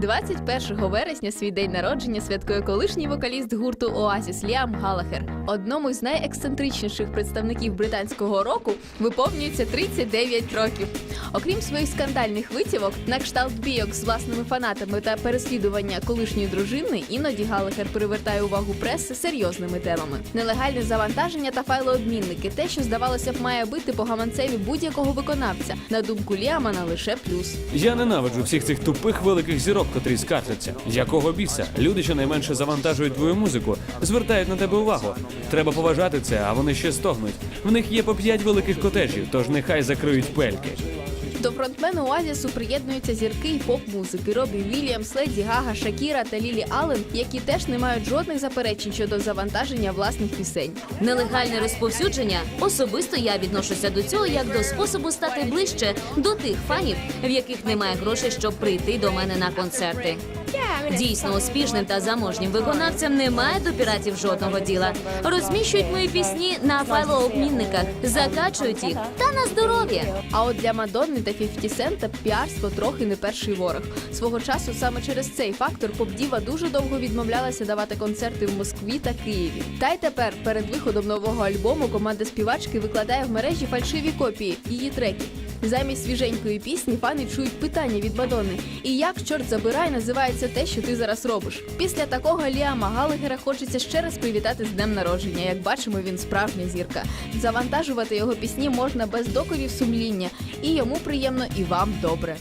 21 вересня свій день народження святкує колишній вокаліст гурту Оазіс Ліам Галахер. Одному з найексцентричніших представників британського року виповнюється 39 років. Окрім своїх скандальних витівок, на кшталт бійок з власними фанатами та переслідування колишньої дружини, іноді Галахер привертає увагу преси серйозними темами: нелегальне завантаження та файлообмінники те, що здавалося б, має бити по гаманцеві будь-якого виконавця. На думку Ліамана лише плюс. Я ненавиджу всіх цих тупих великих зірок, котрі скаржиться. Якого біса? Люди, що найменше завантажують твою музику, звертають на тебе увагу. Треба поважати це, а вони ще стогнуть. В них є по п'ять великих котежів, тож нехай закриють пельки. До фронтмену Оазісу приєднуються зірки і поп-музики Робі Вільямс, Леді Гага, Шакіра та Лілі Аллен, які теж не мають жодних заперечень щодо завантаження власних пісень. Нелегальне розповсюдження особисто я відношуся до цього як до способу стати ближче до тих фанів, в яких немає грошей, щоб прийти до мене на концерти. Дійсно успішним та заможнім виконавцям немає до піратів жодного діла. Розміщують мої пісні на файлообмінниках, закачують їх та на здоров'я. А от для Мадонни та 50 Сента піарство трохи не перший ворог. Свого часу саме через цей фактор поп-діва дуже довго відмовлялася давати концерти в Москві та Києві. Та й тепер, перед виходом нового альбому, команда співачки викладає в мережі фальшиві копії її треків. Замість свіженької пісні фани чують питання від Мадонни. І як чорт забирай називається те, що ти зараз робиш. Після такого Ліама Галагера хочеться ще раз привітати з днем народження. Як бачимо, він справжня зірка. Завантажувати його пісні можна без докорів сумління, і йому приємно, і вам добре.